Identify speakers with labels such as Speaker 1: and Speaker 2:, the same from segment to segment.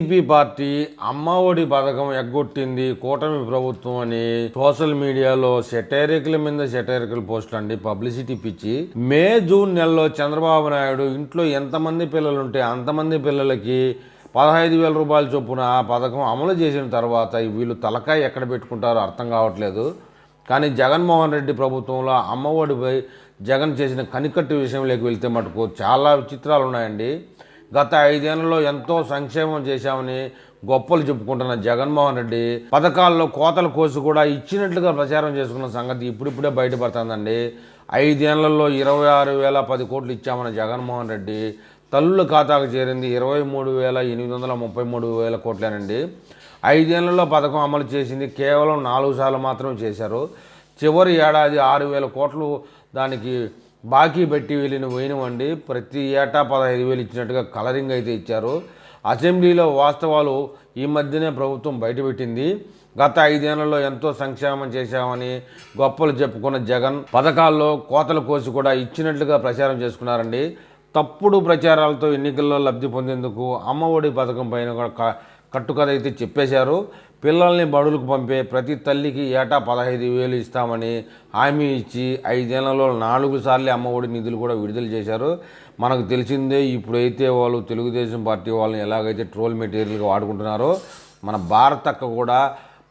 Speaker 1: TDP party Amma Vodi పథకం ఎగ్గొట్టింది కూటమి ప్రభుత్వం అని సోషల్ మీడియాలో సెటైరికల మీద సెటైరికల్ పోస్టులు అండి పబ్లిసిటీ పిచ్చి. మే జూన్ నెలలో చంద్రబాబు నాయుడు ఇంట్లో ఎంతమంది పిల్లలు ఉంటే అంతమంది పిల్లలకి పదహైదు వేల రూపాయల చొప్పున ఆ పథకం అమలు చేసిన తర్వాత వీళ్ళు తలకాయ ఎక్కడ పెట్టుకుంటారో అర్థం కావట్లేదు. కానీ జగన్మోహన్ రెడ్డి ప్రభుత్వంలో అమ్మఒడిపై జగన్ చేసిన కనికట్టు విషయంలోకి వెళ్తే మటుకు చాలా విచిత్రాలు ఉన్నాయండి గత ఐదేళ్ళలో ఎంతో సంక్షేమం చేశామని గొప్పలు చెప్పుకుంటున్న జగన్మోహన్ రెడ్డి పథకాల్లో కోతలు కోసి కూడా ఇచ్చినట్లుగా ప్రచారం చేసుకున్న సంగతి ఇప్పుడిప్పుడే బయటపడుతుందండి. ఐదేళ్ళలో ఇరవై ఆరు వేల పది కోట్లు ఇచ్చామన్న జగన్మోహన్ రెడ్డి తల్లుల ఖాతాకు చేరింది ఇరవై మూడు వేల ఎనిమిది వందల ముప్పై మూడు వేల కోట్లేనండి. ఐదేళ్ళలో పథకం అమలు చేసింది కేవలం నాలుగు సార్లు మాత్రమే చేశారు. చివరి ఏడాది ఆరు వేల కోట్లు దానికి బాకీ పెట్టి వెళ్ళిన పోయినవండి. ప్రతి ఏటా పదహైదు వేలు ఇచ్చినట్టుగా కలరింగ్ అయితే ఇచ్చారు. అసెంబ్లీలో వాస్తవాలు ఈ మధ్యనే ప్రభుత్వం బయటపెట్టింది. గత ఐదేళ్ళలో ఎంతో సంక్షేమం చేశామని గొప్పలు చెప్పుకున్న జగన్ పథకాల్లో కోతలు కోసి కూడా ఇచ్చినట్లుగా ప్రచారం చేసుకున్నారండి. తప్పుడు ప్రచారాలతో ఎన్నికల్లో లబ్ధి పొందేందుకు అమ్మఒడి పథకం పైన కూడా క- కట్టుకథ అయితే చెప్పేశారు. పిల్లల్ని బడులకు పంపే ప్రతి తల్లికి ఏటా పదహైదు వేలు ఇస్తామని హామీ ఇచ్చి ఐదేళ్ళలో నాలుగు సార్లు అమ్మఒడి నిధులు కూడా విడుదల చేశారు. మనకు తెలిసిందే ఇప్పుడైతే వాళ్ళు తెలుగుదేశం పార్టీ వాళ్ళని ఎలాగైతే ట్రోల్ మెటీరియల్గా వాడుకుంటున్నారో మన భారతక్క కూడా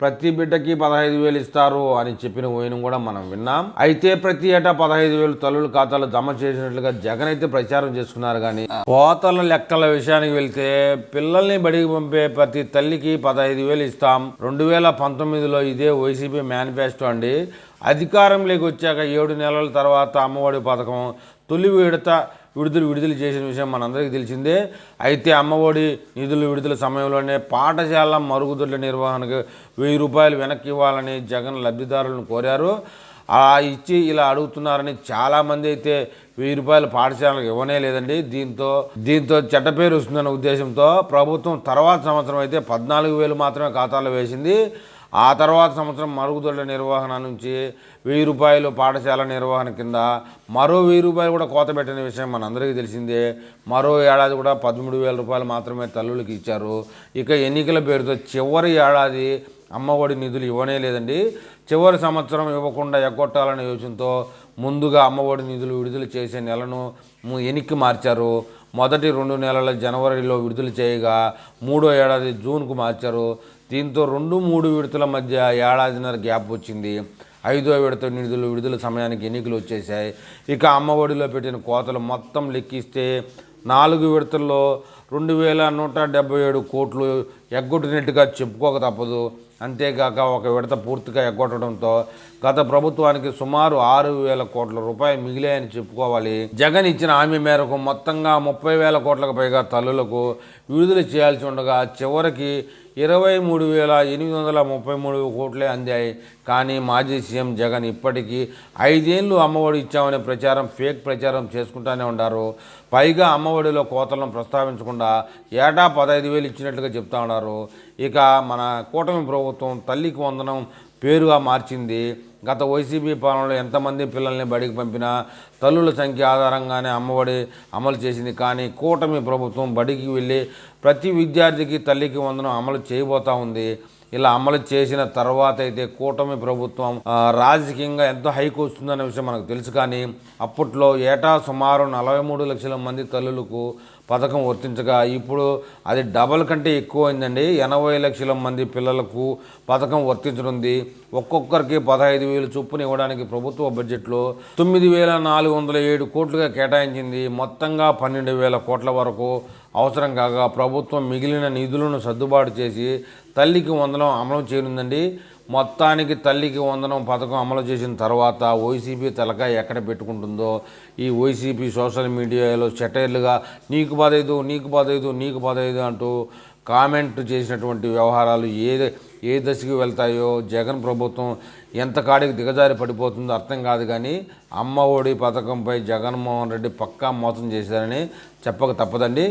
Speaker 1: ప్రతి బిడ్డకి పదహైదు వేలు ఇస్తారు అని చెప్పిన పోయిన కూడా మనం విన్నాం. అయితే ప్రతి ఏటా పదహైదు వేలు తల్లుల ఖాతాలో జమ చేసినట్లుగా జగన్ అయితే ప్రచారం చేసుకున్నారు కానీ కోతల లెక్కల విషయానికి వెళ్తే పిల్లల్ని బడికి పంపే ప్రతి తల్లికి పదహైదు వేలు ఇస్తాం. రెండు వేల పంతొమ్మిదిలో ఇదే వైసీపీ మేనిఫెస్టో అండి. అధికారంలోకి వచ్చాక ఏడు నెలల తర్వాత అమ్మఒడి పథకం తొలి విడత విడుదల విడుదల చేసిన విషయం మనందరికీ తెలిసిందే. అయితే అమ్మఒడి నిధులు విడుదల సమయంలోనే పాఠశాల మరుగుదొడ్ల నిర్వహణకు వెయ్యి రూపాయలు వెనక్కి ఇవ్వాలని జగన్ లబ్ధిదారులను కోరారు. ఆ ఇచ్చి ఇలా అడుగుతున్నారని చాలామంది అయితే వెయ్యి రూపాయలు పాఠశాలకు ఇవ్వనే లేదండి. దీంతో దీంతో చెడ్డ పేరు వస్తుందన్న ఉద్దేశంతో ప్రభుత్వం తర్వాత సంవత్సరం అయితే పద్నాలుగు వేలు మాత్రమే ఖాతాలో వేసింది. ఆ తర్వాత సంవత్సరం మరుగుదొడ్ల నిర్వహణ నుంచి వెయ్యి రూపాయలు పాఠశాల నిర్వహణ కింద మరో వెయ్యి రూపాయలు కూడా కోత పెట్టిన విషయం మనందరికీ తెలిసిందే. మరో ఏడాది కూడా పదమూడు వేల రూపాయలు మాత్రమే తల్లులకి ఇచ్చారు. ఇక ఎన్నికల పేరుతో చివరి ఏడాది అమ్మఒడి నిధులు ఇవ్వనే లేదండి. చివరి సంవత్సరం ఇవ్వకుండా ఎగ్గొట్టాలనే యోచనతో ముందుగా అమ్మఒడి నిధులు విడుదల చేసే నెలను ము- ఎనిక్కి మార్చారు. మొదటి రెండు నెలల జనవరిలో విడుదల చేయగా మూడో ఏడాది జూన్కు మార్చారు. దీంతో రెండు మూడు విడతల మధ్య ఏడాదిన్నర గ్యాప్ వచ్చింది. ఐదో విడత నిధులు విడుదల సమయానికి ఎన్నికలు వచ్చేసాయి ఇక అమ్మఒడిలో పెట్టిన కోతలు మొత్తం లెక్కిస్తే నాలుగు విడతల్లో రెండు వేల నూట డెబ్బై ఏడు కోట్లు ఎగ్గొట్టినట్టుగా చెప్పుకోక తప్పదు. అంతేకాక ఒక విడత పూర్తిగా ఎగ్గొట్టడంతో గత ప్రభుత్వానికి సుమారు ఆరు వేల కోట్ల రూపాయలు మిగిలాయని చెప్పుకోవాలి. జగన్ ఇచ్చిన హామీ మేరకు మొత్తంగా ముప్పై వేల కోట్లకు పైగా తల్లులకు విడుదల చేయాల్సి ఉండగా చివరికి ఇరవై మూడు వేల ఎనిమిది వందల ముప్పై మూడు కోట్లే అందాయి. కానీ మాజీ సీఎం జగన్ ఇప్పటికీ ఐదేళ్ళు అమ్మఒడి ఇచ్చామనే ప్రచారం ఫేక్ ప్రచారం చేసుకుంటూనే ఉన్నారు పైగా అమ్మఒడిలో కోతలను ప్రస్తావించకుండా ఏటా పదహైదు వేలు ఇచ్చినట్లుగా చెప్తా ఉన్నారు. ఇక మన కూటమి ప్రభుత్వం తల్లికి వందనం పేరుగా మార్చింది. గత వైసీపీ పాలనలో ఎంతమంది పిల్లల్ని బడికి పంపినా తల్లుల సంఖ్య ఆధారంగానే అమ్మఒడి అమలు చేసింది. కానీ కూటమి ప్రభుత్వం బడికి వెళ్ళి ప్రతి విద్యార్థికి తల్లికి వందనం అమలు చేయబోతూ ఉంది. ఇలా అమలు చేసిన తర్వాత అయితే కూటమి ప్రభుత్వం రాజకీయంగా ఎంతో హైక్ వస్తుందనే విషయం మనకు తెలుసు. కానీ అప్పట్లో ఏటా సుమారు నలభై మూడు లక్షల మంది తల్లులకు పథకం వర్తించగా ఇప్పుడు అది డబల్ కంటే ఎక్కువ అయిందండి ఎనభై లక్షల మంది పిల్లలకు పథకం వర్తించనుంది. ఒక్కొక్కరికి పదహైదు వేలు చొప్పున ఇవ్వడానికి ప్రభుత్వ బడ్జెట్లో తొమ్మిది వేల నాలుగు వందల ఏడు కోట్లుగా కేటాయించింది. మొత్తంగా పన్నెండు వేల కోట్ల వరకు అవసరం కాగా ప్రభుత్వం మిగిలిన నిధులను సర్దుబాటు చేసి తల్లికి వందనం అమలు చేయనుందండి. మొత్తానికి తల్లికి వందనం పథకం అమలు చేసిన తర్వాత వైసీపీ తలకాయ ఎక్కడ పెట్టుకుంటుందో ఈ వైసీపీ సోషల్ మీడియాలో సెటైర్లుగా నీకు పదైదు నీకు పదైదు నీకు పదైదు అంటూ కామెంట్ చేసినటువంటి వ్యవహారాలు ఏ ఏ దశకి వెళ్తాయో జగన్ ప్రభుత్వం ఎంత కాడికి దిగజారి పడిపోతుందో అర్థం కాదు కానీ అమ్మ ఒడి పథకంపై జగన్మోహన్ రెడ్డి పక్కా మోసం చేశారని చెప్పక తప్పదండి.